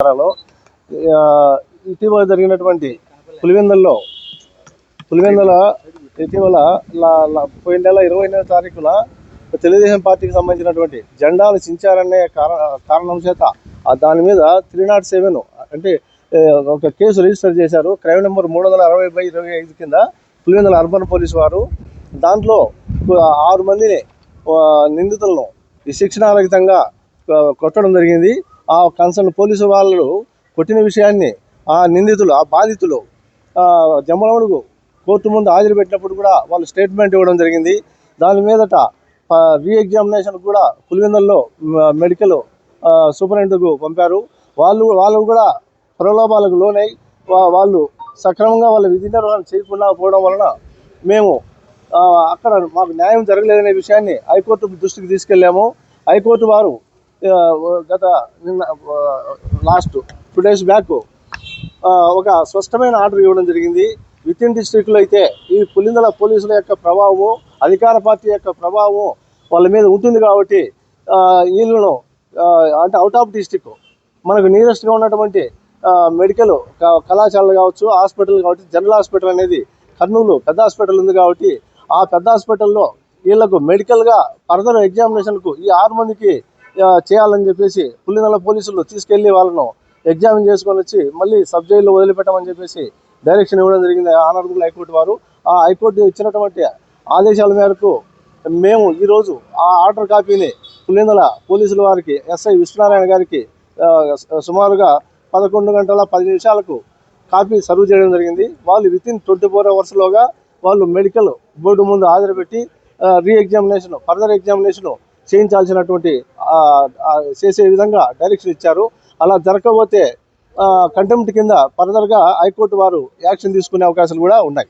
తెలంగాణలో ఇటీవల జరిగినటువంటి పులివెందుల్లో పులివెందుల ఇటీవల పోయిన నెల ఇరవై ఎనిమిదో తారీఖున తెలుగుదేశం పార్టీకి సంబంధించినటువంటి జెండాలు చించారనే కారణం చేత దాని మీద త్రీ నాట్ సెవెన్ అంటే ఒక కేసు రిజిస్టర్ చేశారు. క్రైమ్ నెంబర్ మూడు వందల అరవై బై ఇరవై ఐదు కింద పులివెందుల అర్బన్ పోలీసు వారు దాంట్లో ఆరు మందిని నిందితులను శిక్షణారహితంగా కొట్టడం జరిగింది. ఆ కన్సర్న్ పోలీసు వాళ్ళు కొట్టిన విషయాన్ని ఆ నిందితులు ఆ బాధితులు ఆ, కోర్టు ముందు హాజరు పెట్టినప్పుడు కూడా వాళ్ళు స్టేట్మెంట్ ఇవ్వడం జరిగింది. దాని మీదట రీఎగ్జామినేషన్ కూడా పులివెందల్లో మెడికల్ సూపరింటెండెంట్కు పంపారు. వాళ్ళు వాళ్ళు కూడా ప్రలోభాలకు లోనై వా- వాళ్ళు సక్రమంగా వాళ్ళ విధి నిర్వహణ చేయకుండా పోవడం వలన మేము అక్కడ మాకు న్యాయం జరగలేదనే విషయాన్ని హైకోర్టు దృష్టికి తీసుకెళ్ళాము. హైకోర్టు వారు గత నిన్న లాస్ట్ టూ డేస్ బ్యాక్ ఒక స్పష్టమైన ఆర్డర్ ఇవ్వడం జరిగింది. విత్ ఇన్ డిస్ట్రిక్ట్లో అయితే ఈ పులిందల పోలీసుల యొక్క ప్రభావం అధికార పార్టీ యొక్క ప్రభావం వాళ్ళ మీద ఉంటుంది కాబట్టి వీళ్ళను అంటే అవుట్ ఆఫ్ డిస్టిక్ మనకు నియరెస్ట్గా ఉన్నటువంటి మెడికల్ కళాశాలలు కావచ్చు హాస్పిటల్ కాబట్టి జనరల్ హాస్పిటల్ అనేది కర్నూలు పెద్ద హాస్పిటల్ ఉంది కాబట్టి ఆ పెద్ద హాస్పిటల్లో వీళ్ళకు మెడికల్గా ఫర్దర్ ఎగ్జామినేషన్కు ఈ ఆరు మందికి చేయాలని చెప్పేసి పుల్లినల పోలీసులు తీసుకెళ్ళి వాళ్ళను ఎగ్జామిన్ చేసుకొని వచ్చి మళ్ళీ సబ్ జైల్లో వదిలిపెట్టమని చెప్పేసి డైరెక్షన్ ఇవ్వడం జరిగింది ఆనరబుల్ హైకోర్టు వారు. ఆ హైకోర్టు ఇచ్చినటువంటి ఆదేశాల మేరకు మేము ఈరోజు ఆ ఆర్డర్ కాపీని పులిందల పోలీసుల వారికి ఎస్ఐ విశ్వనారాయణ గారికి సుమారుగా పదకొండు గంటల పది నిమిషాలకు కాపీ సర్వ్ చేయడం జరిగింది. వాళ్ళు విత్ ఇన్ ట్వంటీ ఫోర్ అవర్స్లోగా వాళ్ళు మెడికల్ బోర్డు ముందు హాజరుపెట్టి రీ ఎగ్జామినేషన్ ఫర్దర్ ఎగ్జామినేషన్ చేయించాల్సినటువంటి చేసే విధంగా డైరెక్షన్ ఇచ్చారు. అలా జరగకపోతే కంటెంప్ట్ కింద ఫర్దర్గా హైకోర్టు వారు యాక్షన్ తీసుకునే అవకాశాలు కూడా ఉన్నాయి.